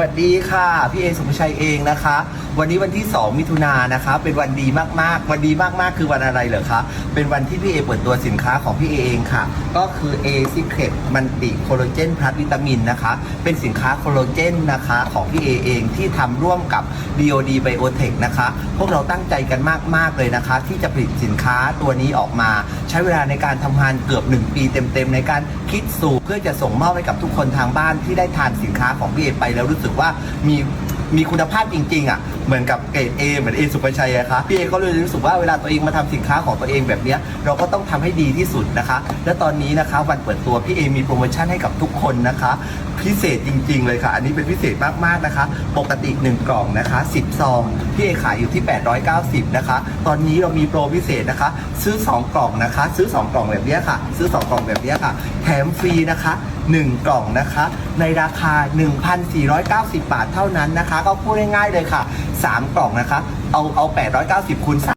วัสดีค่ะ พี่เอสุภชัยเองนะคะ วันนี้วันที่ 2 มิถุนายนนะคะ เป็นวันดีมากๆ วันดีมากๆ คือวันอะไรเหรอคะ เป็นวันที่พี่เอเปิดตัวสินค้าของพี่เอเองค่ะ ก็คือ A Secret มันติโคโลเจนพลัสวิตามินนะคะ เป็นสินค้าโคโลเจนนะคะของพี่เอเองที่ทำร่วมกับ DOD Biotech นะคะ พวกเราตั้งใจกันมากๆเลยนะคะ ที่จะผลิตสินค้าตัวนี้ออกมา ช้เวลาในการทำงานเกือบ 1 ปีเต็มๆ ในการคิดสูตรเพื่อจะส่งมอบให้กับทุกคนทางบ้านที่ได้ทานสินค้าของพี่เอไปแล้วรู้สึกว่ามีมีคุณภาพจริงๆอะเหมือนกับเกรดเอเหมือนเอสุภชัยอะคะพี่เอก็เลยรู้สึกว่าเวลาตัวเองมาทำสินค้าของตัวเองแบบนี้เราก็ต้องทำให้ดีที่สุดนะคะ และตอนนี้นะคะวันเปิดตัวพี่เอมีโปรโมชั่นให้กับทุกคนนะคะ พิเศษจริง ๆ เลยค่ะ อันนี้เป็นพิเศษมากๆนะคะ ปกติ 1 กล่องนะคะ 10 ซองพี่เอขายอยู่ที่ 890 นะคะ ตอนนี้เรามีโปรพิเศษนะคะ ซื้อ 2 กล่องนะคะ ซื้อ 2 กล่องแบบนี้ค่ะ ซื้อ 2 กล่องแบบนี้ค่ะแถมฟรีนะคะ 1 กล่องนะคะ ในราคา 1,490 บาทเท่านั้นนะคะ ก็พูดง่ายๆเลยค่ะ 3 กล่องนะคะ เอาเอา 890คูณ